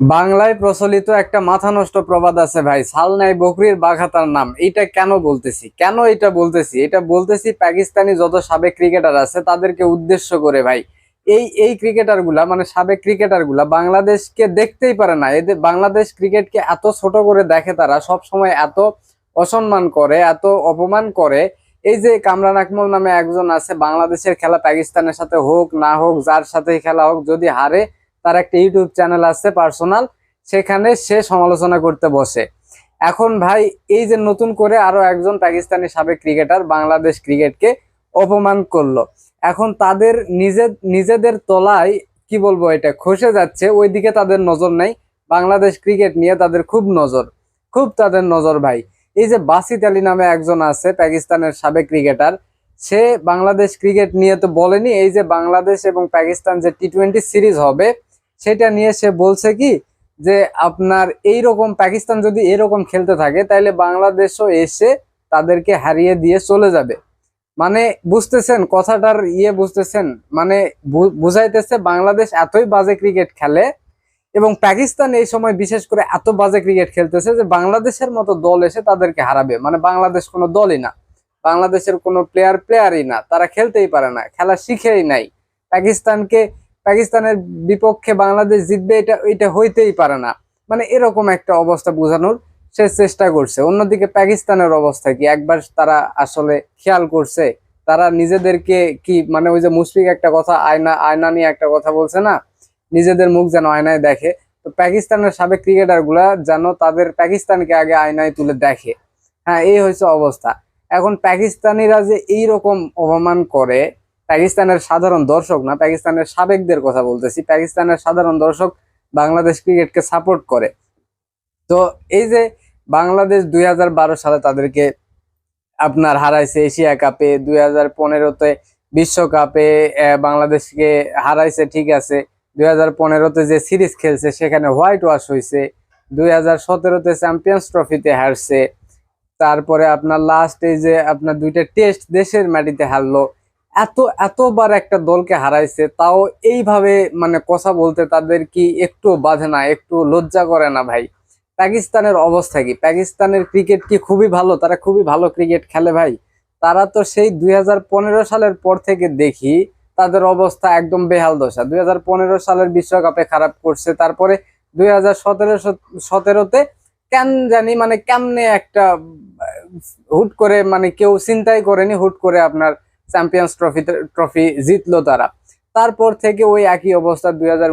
বাংলায় প্রচলিত একটা মাথা নষ্ট প্রবাদ আছে ভাই, সাল নাই বকরির বাঘাতার নাম। এটা কেন বলতেছি? কেন এটা বলতেছি? এটা বলতেছি পাকিস্তানি যত সাবেক ক্রিকেটার আছে, তাদেরকে উদ্দেশ্য করে ভাই। এই এই ক্রিকেটারগুলা মানে সাবেক ক্রিকেটারগুলা বাংলাদেশকে দেখতেই পারে না। এদের, বাংলাদেশ ক্রিকেটকে এত ছোট করে দেখে তারা সব সময় এত অসম্মান করে, এত অপমান করে। এই যে কামরান আকমল নামে একজন আছে, বাংলাদেশের খেলা পাকিস্তানের সাথে হোক, না হোক, যার সাথে খেলা হোক, যদি হারে তার একটা ইউটিউব চ্যানেল আছে পার্সোনাল, সেখানে সে সমালোচনা করতে বসে। এখন ভাই, এই যে নতুন করে আরও একজন পাকিস্তানি সাবেক ক্রিকেটার বাংলাদেশ ক্রিকেটকে অপমান করল। এখন তাদের নিজে নিজেদের তলায়, কি বলব এটা, খসে যাচ্ছে, ওইদিকে তাদের নজর নাই। বাংলাদেশ ক্রিকেট নিয়ে তাদের খুব নজর, খুব তাদের নজর ভাই। এই যে বাসিত আলী নামে একজন আছে পাকিস্তানের সাবেক ক্রিকেটার, সে বাংলাদেশ ক্রিকেট নিয়ে তো বলেনি, এই যে বাংলাদেশ এবং পাকিস্তান যে টি টোয়েন্টি সিরিজ হবে সেটা নিয়ে সে বলছে কি যে আপনার এই রকম পাকিস্তান যদি এরকম খেলতে থাকে তাহলে বাংলাদেশও এসে তাদেরকে হারিয়ে দিয়ে চলে যাবে। মানে বুঝতেছেন, কথাটার ইয়ে বুঝতেছেন মানে বুঝাইতেছে বাংলাদেশ এতই বাজে ক্রিকেট খেলে এবং পাকিস্তান এই সময় বিশেষ করে এত বাজে ক্রিকেট খেলতেছে যে বাংলাদেশের মতো দল এসে তাদেরকে হারাবে। মানে বাংলাদেশ কোনো দলই না। বাংলাদেশের কোনো প্লেয়ার প্লেয়ারই না। তারা খেলতেই পারে না, খেলা শিখেই নাই। পাকিস্তানকে পাকিস্তানের বিপক্ষে বাংলাদেশ জিতবে, এটা এটা হইতেই পারে না। মানে এরকম একটা অবস্থা বোঝানোর সে চেষ্টা করছে। অন্যদিকে পাকিস্তানের অবস্থা কি? একবার তারা আসলে খেয়াল করছে, তারা নিজেদেরকে কি মানে ওই যে মুশফিক একটা কথা, আয়না আয়না নিয়ে একটা কথা বলছে না? নিজেদের মুখ যেন আয়নায় দেখে। তো পাকিস্তানের সাবেক ক্রিকেটারগুলা যেন তাদের পাকিস্তানকে আগে আয়নায় তুলে দেখে। হ্যাঁ এই হয়েছে অবস্থা। এখন পাকিস্তানিরা যে এই রকম অপমান করে পাকিস্তানের সাধারণ দর্শক না, পাকিস্তানের সাবেকদের কথা বলতেছি। পাকিস্তানের সাধারণ দর্শক বাংলাদেশ ক্রিকেটকে সাপোর্ট করে। তো এই যে বাংলাদেশ দুই হাজার বারো সালে তাদেরকে আপনার হারাইছে এশিয়া কাপে, দুই হাজার পনেরোতে বিশ্বকাপে বাংলাদেশকে হারাইছে, ঠিক আছে। দুই হাজার পনেরোতে যে সিরিজ খেলছে, সেখানে হোয়াইট ওয়াশ হয়েছে দুই হাজার সতেরোতে চ্যাম্পিয়ন্স ট্রফিতে হারছে। তারপরে আপনার লাস্ট এই যে আপনার দুইটা টেস্ট দেশের মাটিতে হারলো। এত, এতবার একটা দলকে হারাইছে, তাও এইভাবে মানে কথা বলতে তাদের কি একটু বাধে না, একটু লজ্জা করে না ভাই? পাকিস্তানের অবস্থা কি? পাকিস্তানের ক্রিকেট কি খুবই ভালো? তারা খুবই ভালো ক্রিকেট খেলে ভাই। তারা তো সেই দুই হাজার পনেরো সালের পর থেকে দেখি তাদের অবস্থা একদম বেহাল দশা। দুই হাজার পনেরো সালের বিশ্বকাপে খারাপ করছে, তারপরে দুই হাজার সতেরো সতেরোতে কেন জানি মানে কেমনে একটা হুট করে মানে কেউ চিন্তাই করেনি, হুট করে আপনার চ্যাম্পিয়ন্স ট্রফি ট্রফি জিতলো তারা। তারপর থেকে ওই একই অবস্থা, দুই হাজার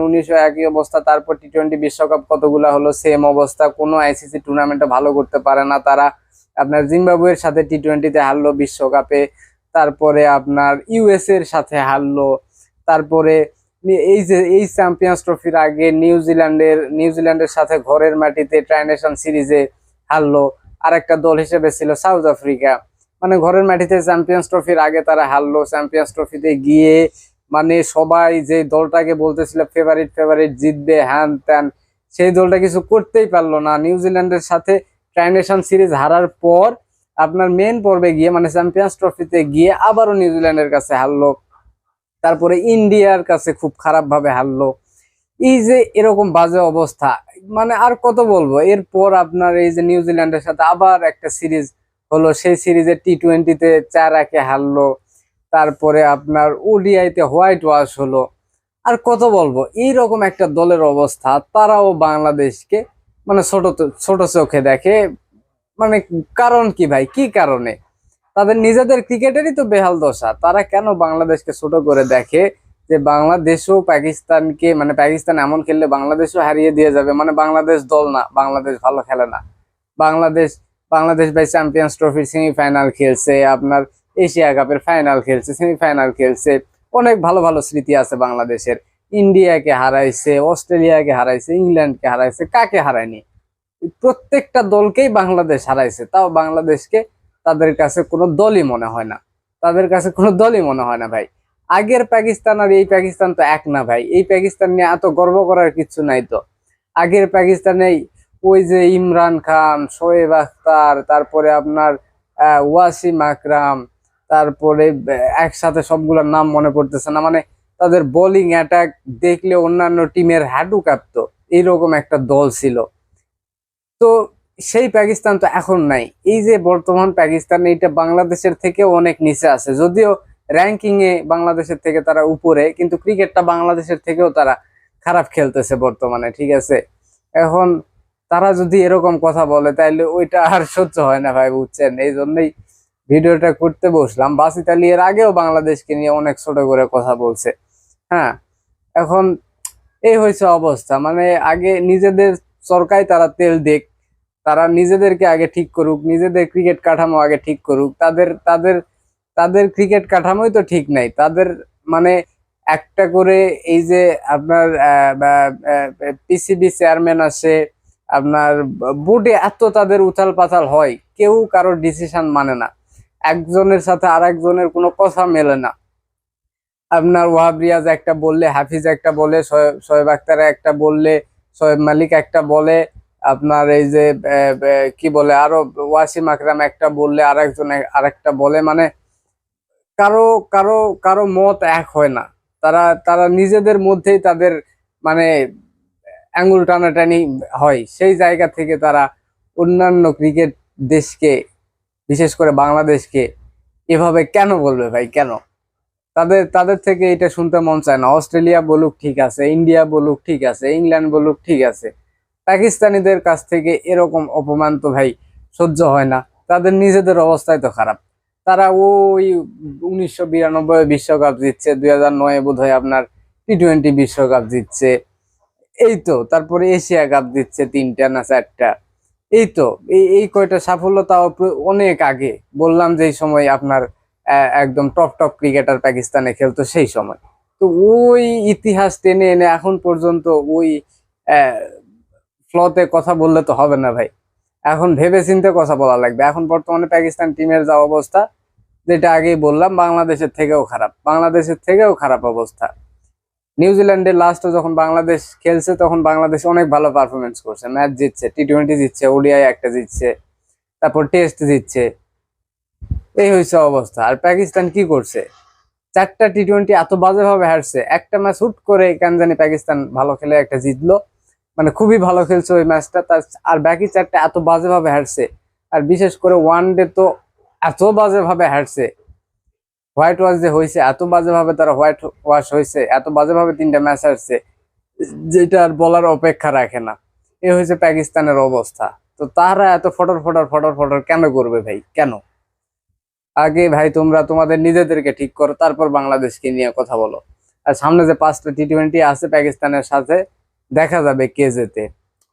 একই অবস্থা, তারপর টি টোয়েন্টি বিশ্বকাপ কতগুলা হলো সেম অবস্থা, কোনো আইসিসি টুর্নামেন্টে ভালো করতে পারে না তারা। আপনার জিম্বাবুয়ের সাথে টি টোয়েন্টিতে হারলো বিশ্বকাপে, তারপরে আপনার ইউএস এর সাথে হারলো, তারপরে এই যে, এই চ্যাম্পিয়ন্স ট্রফির আগে নিউজিল্যান্ডের নিউজিল্যান্ডের সাথে ঘরের মাটিতে ট্রাইনেশন সিরিজে হারলো। আরেকটা দল হিসেবে ছিল সাউথ আফ্রিকা মানে ঘরের মাটিতে চ্যাম্পিয়ন্স ট্রফির আগে তারা হারলো চ্যাম্পিয়ন্স ট্রফিতে গিয়ে মানে সবাই যে দলটাকে বলতেছিল ফেভারিট ফেভারিট জিতবে, হ্যান ত্যান, সেই দলটা কিছু করতেই পারল না। নিউজিল্যান্ডের সাথে ট্রাইনেশন সিরিজ হারার পর আপনার মেন পর্বে গিয়ে মানে চ্যাম্পিয়ন্স ট্রফিতে গিয়ে আবারও নিউজিল্যান্ডের কাছে হারলো। তারপরে ইন্ডিয়ার কাছে খুব খারাপভাবে হারলো। এই যে এরকম বাজে অবস্থা মানে আর কত বলব? এরপর আপনার এই যে নিউজিল্যান্ডের সাথে আবার একটা সিরিজ হলো সেই সিরিজে টি টোয়েন্টিতে চার হারলো, তারপরে আপনার ওডিআইতে হোয়াইট ওয়াশ হলো। আর কত বলব, এইরকম একটা দলের অবস্থা, তারাও বাংলাদেশকে মানে ছোট ছোট চোখে দেখে মানে কারণ কি ভাই, কি কারণে? তাদের নিজেদের ক্রিকেটেরই তো বেহাল দশা, তারা কেন বাংলাদেশকে ছোট করে দেখে যে বাংলাদেশও পাকিস্তানকে মানে পাকিস্তান এমন খেললে বাংলাদেশও হারিয়ে দিয়ে যাবে মানে বাংলাদেশ দল না, বাংলাদেশ ভালো খেলে না। বাংলাদেশ বাংলাদেশ ভাই চ্যাম্পিয়ন্স ট্রফির সেমিফাইনাল খেলছে, আপনার এশিয়া কাপের ফাইনাল খেলছে সেমিফাইনাল খেলছে। অনেক ভালো ভালো স্মৃতি আছে বাংলাদেশের। ইন্ডিয়াকে হারাইছে, অস্ট্রেলিয়াকে হারাইছে, ইংল্যান্ডকে হারাইছে, কাকে হারায়নি? প্রত্যেকটা দলকেই বাংলাদেশ হারাইছে, তাও বাংলাদেশকে তাদের কাছে কোনো দলই মনে হয় না। তাদের কাছে কোনো দলই মনে হয় না ভাই। আগের পাকিস্তান আর এই পাকিস্তান তো এক না ভাই। এই পাকিস্তান নিয়ে এত গর্ব করার কিছু নাই তো। আগের পাকিস্তানে ওই যে ইমরান খান, শোয়েব আখতার, তারপরে আপনার ওয়াসিম আকরাম, তারপরে একসাথে সবগুলোর নাম মনে পড়তেছে না। মানে তাদের বোলিং অ্যাটাক দেখলে অন্যান্য টিমের হাঁটু কাঁপতো। এইরকম একটা দল ছিল। তো সেই পাকিস্তান তো এখন নাই। এই যে বর্তমান পাকিস্তান, এইটা বাংলাদেশের থেকেও অনেক নিচে আছে। যদিও র্যাঙ্কিং এ বাংলাদেশের থেকে তারা উপরে, কিন্তু ক্রিকেটটা বাংলাদেশের থেকেও তারা খারাপ খেলতেছে বর্তমানে, ঠিক আছে? এখন তারা যদি এরকম কথা বলে, তাইলে ওইটা আর সহ্য হয় না ভাই, বুঝছেন? এই জন্যই ভিডিওটা করতে বসলাম। বাসিত আলী এর আগেও বাংলাদেশকে নিয়ে অনেক ছোট করে কথা বলছে। হ্যাঁ এখন এই হয়েছে অবস্থা। মানে আগে নিজেদের সরকারি তারা তেল দেখ তারা নিজেদেরকে আগে ঠিক করুক, নিজেদের ক্রিকেট কাঠামো আগে ঠিক করুক। তাদের তাদের তাদের ক্রিকেট কাঠামোই তো ঠিক নাই। তাদের মানে একটা করে এই যে আপনার পিসিবি চেয়ারম্যান আছে আপনার বোর্ডে এত তাদের উথাল পাথাল হয়, কেউ কারোর ডিসিশন মানে না। একজনের সাথে আর একজনের কোনো কথা মেলে না। আপনার ওয়াহাব রিয়াজ একটা বললে, হাফিজ একটা বলে শোয়েব আক্তার একটা বললে শোয়েব মালিক একটা বলে, আপনার এই যে কি বলে, আরও ওয়াসিম আকরাম একটা বললে আর একজন আরেকটা বলে মানে কারও কারও কারও মত এক হয় না। তারা তারা নিজেদের মধ্যেই তাদের মানে আঙ্গুল টানাটানি হয়। সেই জায়গা থেকে তারা অন্যান্য ক্রিকেট দেশকে, বিশেষ করে বাংলাদেশকে এভাবে কেন বলবে ভাই? কেন? তাদের তাদের থেকে এটা শুনতে মন চায় না। অস্ট্রেলিয়া বলুক ঠিক আছে, ইন্ডিয়া বলুক ঠিক আছে, ইংল্যান্ড বলুক ঠিক আছে। পাকিস্তানিদের কাছ থেকে এরকম অপমান তো ভাই সহ্য হয় না। তাদের নিজেদের অবস্থাই তো খারাপ। তারা ওই উনিশশো বিরানব্বই বিশ্বকাপ জিতছে, দুই হাজার নয় বোধ হয় আপনার টি টোয়েন্টি বিশ্বকাপ জিতছে। এই তো তারপরে এশিয়া কাপ দিচ্ছে তিনটা না চারটা। এই তো এই এই কয়টা সাফল্য তাও অনেক আগে। বললাম যে সময় আপনার একদম টপ টপ ক্রিকেটার পাকিস্তানে খেলতো সেই সময়। তো ওই ইতিহাস টেনে এনে এখন পর্যন্ত ওই ফ্লতে কথা বললে তো হবে না ভাই। এখন ভেবে চিন্তে কথা বলা লাগবে। এখন বর্তমানে পাকিস্তান টিমের যা অবস্থা, যেটা আগেই বললাম, বাংলাদেশের থেকেও খারাপ। বাংলাদেশের থেকেও খারাপ অবস্থা। নিউজিল্যান্ডের লাস্টে যখন বাংলাদেশ খেলছে, তখন বাংলাদেশ অনেক ভালো পারফরমেন্স করছে। ম্যাচ জিতছে টি টোয়েন্টি জিতছে ওডিআই একটা জিতছে, তারপর টেস্ট জিতছে। এই হয়েছে অবস্থা। আর পাকিস্তান কি করছে? চারটা টি টোয়েন্টি এত বাজেভাবে হারছে। একটা ম্যাচ হুট করে কেন জানি পাকিস্তান ভালো খেলে একটা জিতলো। মানে খুবই ভালো খেলছে ওই ম্যাচটা তার আর বাকি চারটা এত বাজেভাবে হারছে। আর বিশেষ করে ওয়ান ডে তো এত বাজেভাবে হারছে। হোয়াইট ওয়াশ যে হয়েছে এত বাজেভাবে তারা হোয়াইট ওয়াশ হয়েছে এত বাজেভাবে তিনটা ম্যাচ আসছে যেটা আর বলার অপেক্ষা রাখে না। এ হয়েছে পাকিস্তানের অবস্থা। তো তারা এত ফটর ফটর ফটর ফটর কেন করবে ভাই? কেন? আগে ভাই তোমরা তোমাদের নিজেদেরকে ঠিক করো, তারপর বাংলাদেশকে নিয়ে কথা বলো। আর সামনে যে পাঁচটা টি টোয়েন্টি আছে পাকিস্তানের সাথে, দেখা যাবে কে যেতে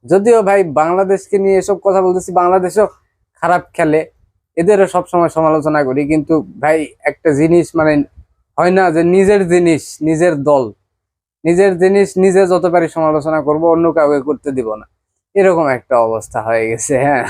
যদিও ভাই বাংলাদেশকে নিয়ে এসব কথা বলতেছি, বাংলাদেশও খারাপ খেলে। এদেরও সবসময় সমালোচনা করি, কিন্তু ভাই, একটা জিনিস মানে হয় না যে নিজের জিনিস, নিজের দল। নিজের জিনিস নিজে যত পারি সমালোচনা করব, অন্য কাউকে করতে দিব না। এরকম একটা অবস্থা হয়ে গেছে হ্যাঁ।